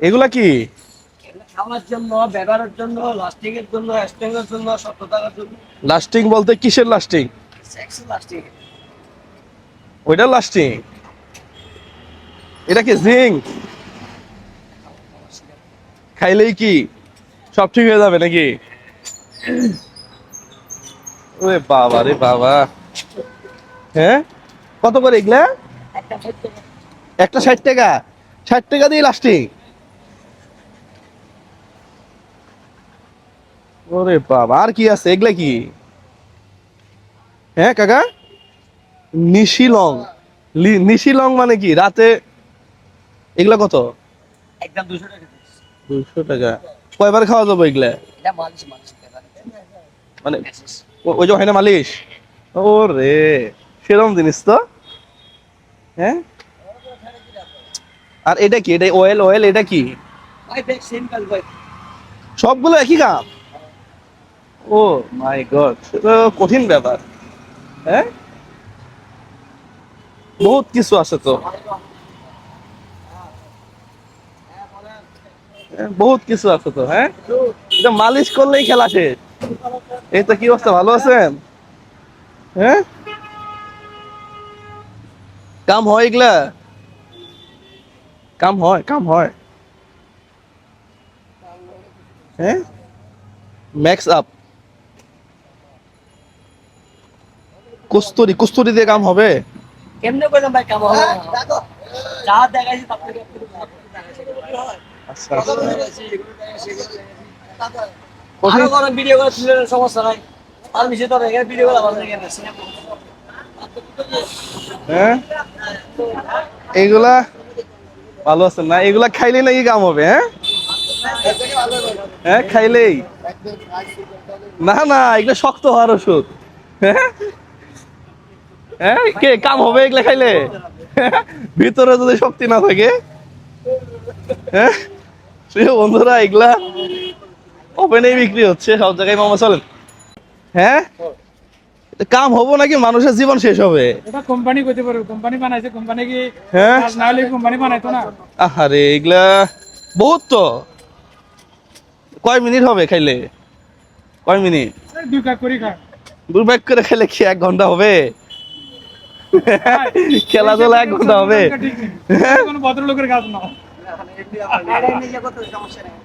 এগুলা কি? খাওয়ার জন্য ব্যবহারের জন্য লাস্টিং এর জন্য স্ট্যাং এর জন্য সত্যতার জন্য। লাস্টিং বলতে কিসের লাস্টিং সেক্স লাস্টিং ওইটা লাস্টিং এটা কি জিঙ্ক খাইলেই কি সব ঠিক হয়ে যাবে নাকি? ওরে বাবা রে বাবা। হ্যাঁ? কত করে এগুলা? একটা ষাট টাকা। ষাট টাকা? দিয়ে লাস্টিং ওরে বাবা আর কি আছে? এগুলা কি? হ্যাঁ কাকা? নিশিলং নিশিলং মানে কি? রাতে এগুলা কত? একদম দুশো টাকা piece। দুইশো টাকা। কয়বার খাওয়া যাব এগুলা? এটা মালিশ মালিশ। মানে ও- ওই যে হয় না মালিশ? ও রে সেরকম জিনিস তো। হ্যাঁ? আর এটা কি? এটা অয়েল অয়েল এটা কি? ভাই ব্যাগ সেম কাল ভাই সবগুলো একই কাম ও মাই গড। কঠিন ব্যাপার হ্যাঁ? বহুত কিছু আছে তো। হ্যাঁ, বহুত কিছু আছে তো হ্যাঁ? এটা মালিশ করলেই খেলা শেষ। এই তো কি অবস্থা ভালো আছেন? হ্যাঁ? কাম হয় এগুলা? কাম হয় কাম হয়। হ্যাঁ? ম্যাক্স আপ কুস্তুরি কুস্তুরি দিয়ে কাম হবে? কেমনে করলাম ভাই? কাম হবে যা দেখাইছি তার থেকে আচ্ছা আরও কোনো ভিডিও করে তুলে সমস্যা নাই। আর মিশে তো এখানে ভিডিও করে আমাদের এখানে হ্যাঁ? এইগুলা ভালো আছে না? এগুলা খাইলেই নাকি কাম হবে হ্যাঁ? হ্যাঁ খাইলেই। না না এগুলো শক্ত হওয়ার ওষুধ হ্যাঁ? হ্যাঁ কে কাম হবে এগুলা খাইলে? ভিতরে যদি শক্তি না থাকে হ্যাঁ বন্ধুরা এগুলা ওপেনেই বিক্রি হচ্ছে সব জায়গায় মামা চলেন হ্যাঁ? কাম হব নাকি মানুষের জীবন শেষ হবে? এটা কোম্পানি করতে পারবে কোম্পানি বানাইছে কোম্পানি কি হ্যাঁ? না হলে কোম্পানি বানাইতো না। আহারে এগুলা বহুত তো। কয় মিনিট হবে খাইলে? কয় মিনিট? এই দুই কাজ করি খা। দু ব্যাগ করে খেলে কি এক ঘণ্টা হবে? খেলাধুলা এক ঘণ্টা হবে। ভদ্রলোকের কাজ না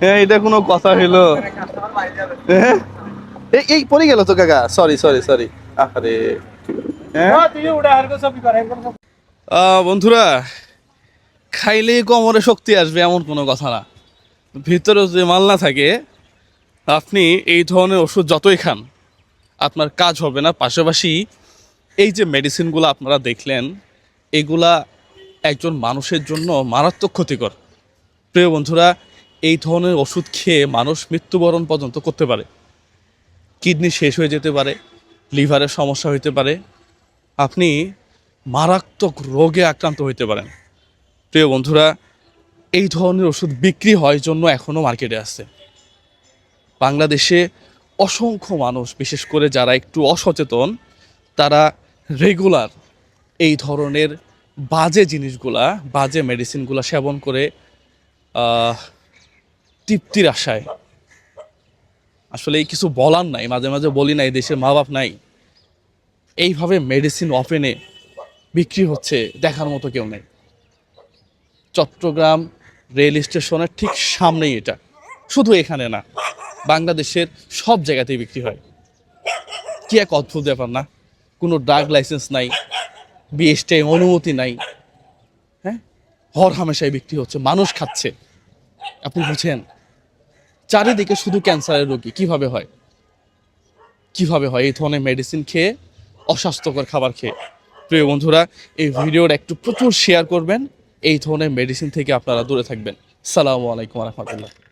হ্যাঁ এটা কোনো কথা হইল? এই পড়ে গেল তো কাকা। সরি সরি সরি আরে বন্ধুরা খাইলেই কোমরে শক্তি আসবে এমন কোনো কথা না। ভিতরে যে মাল না থাকে আপনি এই ধরনের ওষুধ যতই খান আপনার কাজ হবে না। পাশাপাশি এই যে মেডিসিনগুলো আপনারা দেখলেন, এগুলা একজন মানুষের জন্য মারাত্মক ক্ষতিকর। প্রিয় বন্ধুরা, এই ধরনের ওষুধ খেয়ে মানুষ মৃত্যুবরণ পর্যন্ত করতে পারে। কিডনি শেষ হয়ে যেতে পারে লিভারের সমস্যা হইতে পারে, আপনি মারাত্মক রোগে আক্রান্ত হইতে পারেন। প্রিয় বন্ধুরা, এই ধরনের ওষুধ বিক্রি হয় জন্য এখনও মার্কেটে আছে। বাংলাদেশে অসংখ্য মানুষ, বিশেষ করে যারা একটু অসচেতন তারা রেগুলার এই ধরনের বাজে জিনিসগুলা, বাজে মেডিসিনগুলা সেবন করে তৃপ্তির আশায়। আসলে এই কিছু বলার নাই, মাঝে মাঝে বলি না এই দেশের মা বাপ নাই। এইভাবে মেডিসিন ওপেনে বিক্রি হচ্ছে, দেখার মতো কেউ নেই। চট্টগ্রাম রেল স্টেশনের ঠিক সামনেই এটা। শুধু এখানে না, বাংলাদেশের সব জায়গাতেই বিক্রি হয়। কি এক অদ্ভুত ব্যাপার না? কোনো ড্রাগ লাইসেন্স নাই বিএসটিআই অনুমতি নাই। হ্যাঁ? হর হামেশাই বিক্রি হচ্ছে, মানুষ খাচ্ছে। আপনি বুঝেন? চারিদিকে শুধু ক্যান্সারের রোগী, কীভাবে হয়? কীভাবে হয়? এই ধরনের মেডিসিন খেয়ে, অস্বাস্থ্যকর খাবার খেয়ে। প্রিয় বন্ধুরা, এই ভিডিওটা একটু প্রচুর শেয়ার করবেন। এই ধরনের মেডিসিন থেকে আপনারা দূরে থাকবেন। সালামু আলাইকুম রহমতুল্লাহ।